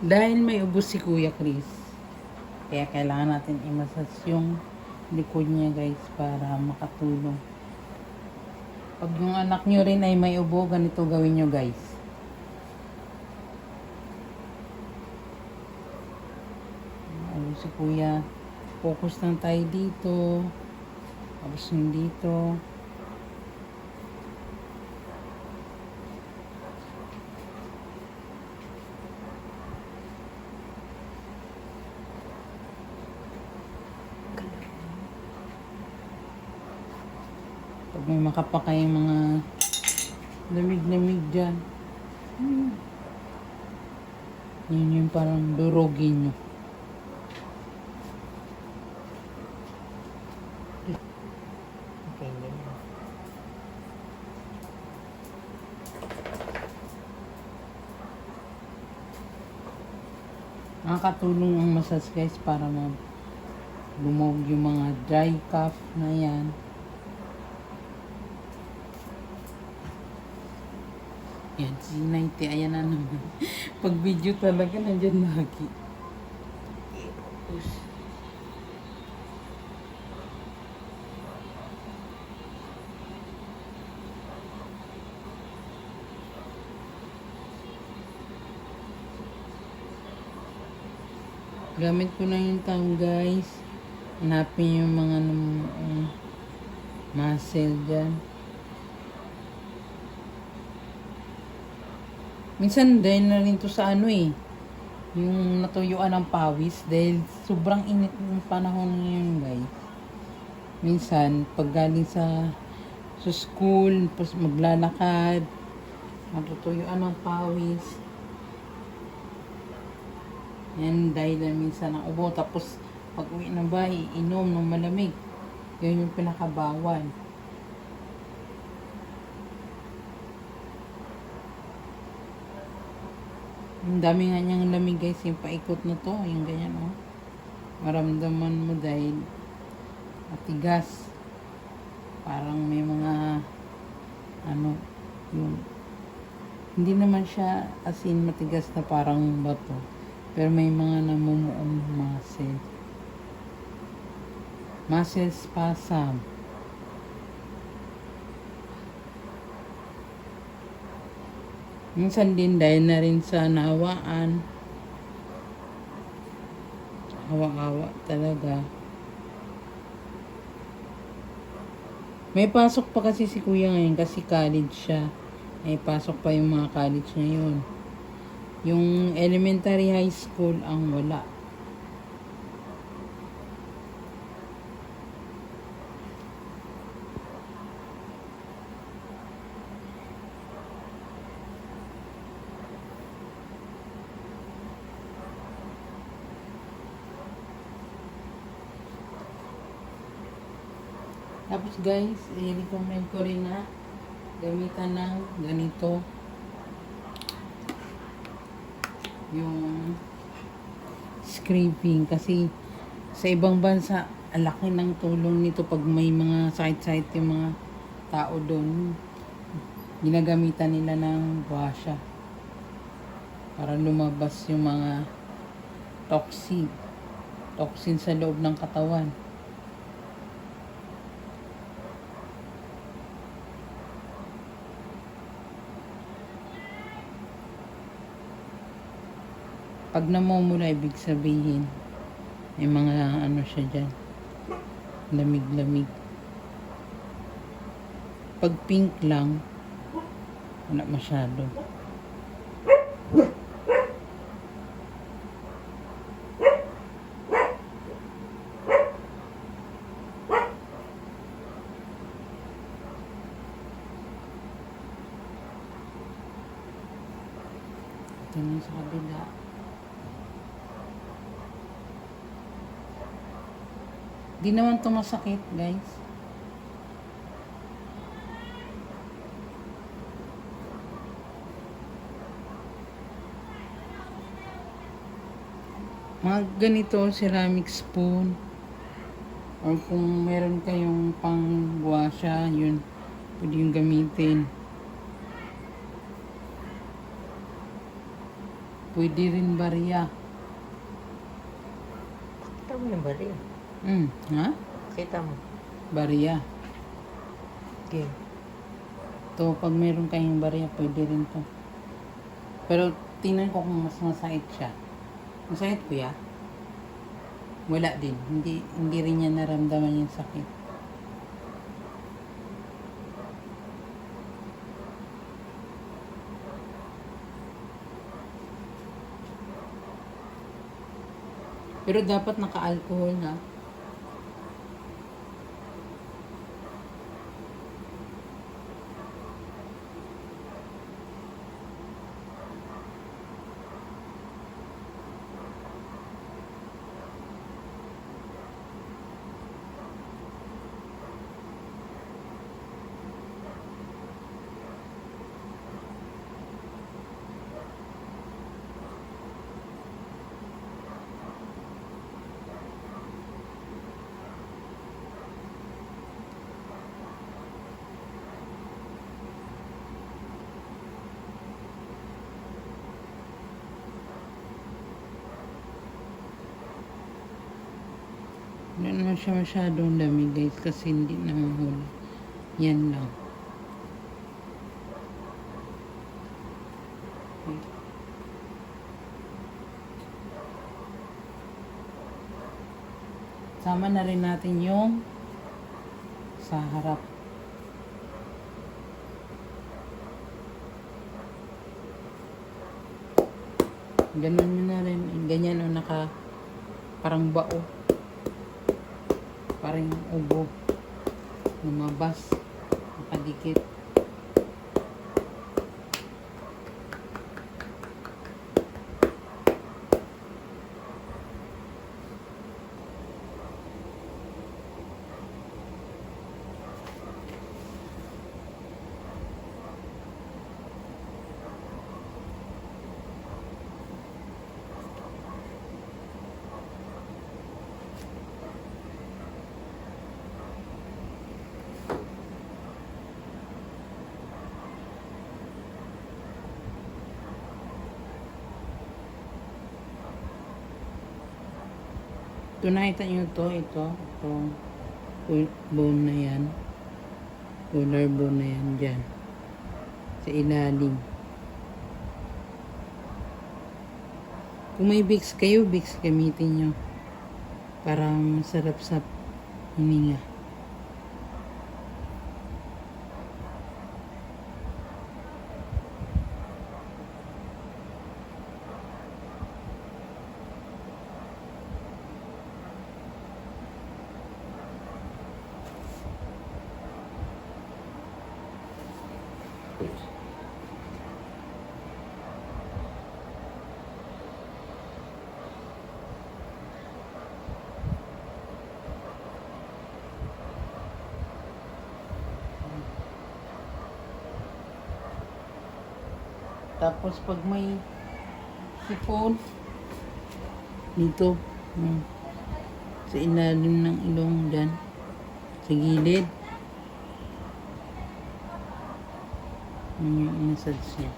Dahil may ubos si Kuya Chris, kaya kailangan natin i-massage yung likod niya guys para makatulong. Pag yung anak nyo rin ay may ubo, ganito gawin nyo guys. Ayun si Kuya. Focus lang tayo dito. Tapos dito. May makapakay mga lamig-lamig dyan. Hmm. Yun yung parang durugin nyo. Nakakatulong ang massage guys para ma lumog yung mga dry cough na yan. Yan, si 90, ayan na naman. Pag video talaga, nandyan lagi. Gamit ko na yung tang guys. Hanapin yung mga um, muscle dyan. Minsan dahil na rin to sa ano eh. Yung natuyuan ng pawis dahil sobrang init ng panahon ngayon guys. Minsan pag galing sa sa school, tapos maglalakad, matutuyuan ng pawis. Yan dahil na minsan ng ubo. Tapos pag uwi ng bahay, inom ng malamig. Yun yung pinakabawal. Ang dami nga niyang lamig guys. Yung paikot na to. Yung ganyan oh. Maramdaman mo dahil matigas. Parang may mga ano yung hindi naman siya as in matigas na parang bato. Pero may mga namumuong muscle. Muscle spasm. Minsan din dahil na rin sa nawaan. Hawa-hawa talaga. May pasok pa kasi si kuya ngayon kasi college siya. May pasok pa yung mga college ngayon. Yung elementary high school ang wala. Tapos guys, i-recommend ko rin na gamitan ng ganito. Yung scraping. Kasi sa ibang bansa, ang laki ng tulong nito pag may mga sakit-sakit yung mga tao doon. Ginagamitan nila ng washa. Para lumabas yung mga toxin. Toxin sa loob ng katawan. Pag namumula, ibig sabihin, may mga ano siya dyan, lamig-lamig. Pag pink lang, wala masyado. Ito na sa kabila. Di naman to masakit, guys. Mga ganito, ceramic spoon. Or kung meron kayong pang guwasya, yun, pwede yung gamitin. Pwede rin bariya. Kita mo yung bari. Hmm, ha? Kita mo. Bariya. Game. To, pag meron kayong bariya, pwede rin to. Pero, tingnan ko kung mas masakit siya. Masakit kuya? Wala din. Hindi, hindi rin niya naramdaman yung sakit. Pero dapat naka-alcohol na. Hindi naman siya masyadong lamig guys kasi hindi naman huli. Yan lang. Sama na rin natin yung sa harap. Ganun na rin. Ganyan o naka parang bao. Parang ubo. Lumabas. Nakadikit. Ito nakita nyo to, ito. Ito. Bone na yan. Collar bone na yan dyan. Sa ilalim. Kung may Vicks kayo, Vicks gamitin nyo. Para masarap sa hininga. Tapos pag may sipon, dito, hmm, sa ilalim ng ilong dyan, sa gilid, yun yung massage niya.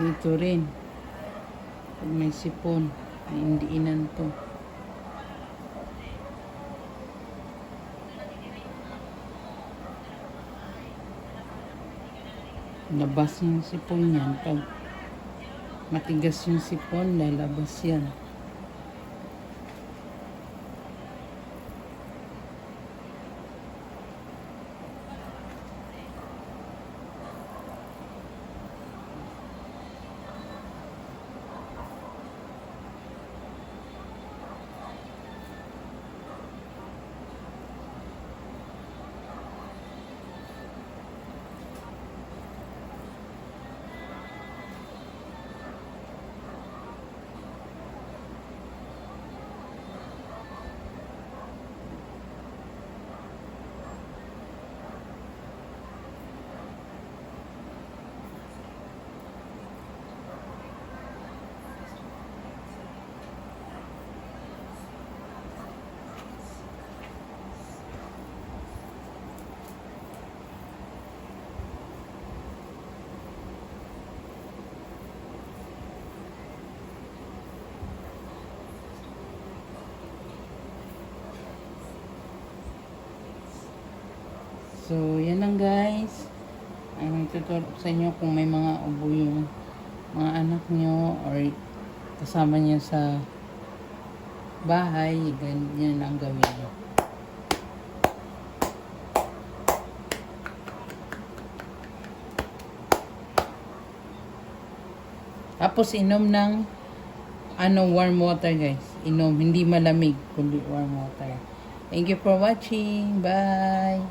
Dito rin. Pag may sipon, indiinan to. Labas yung sipon yan. Pag matigas yung sipon, lalabas yan. So, yan lang guys. Ang tuturo ko sa inyo kung may mga ubo yung mga anak nyo or kasama nyo sa bahay, ganyan ang gawin nyo. Tapos inom ng ano warm water guys. Inom, hindi malamig, kundi warm water. Thank you for watching. Bye.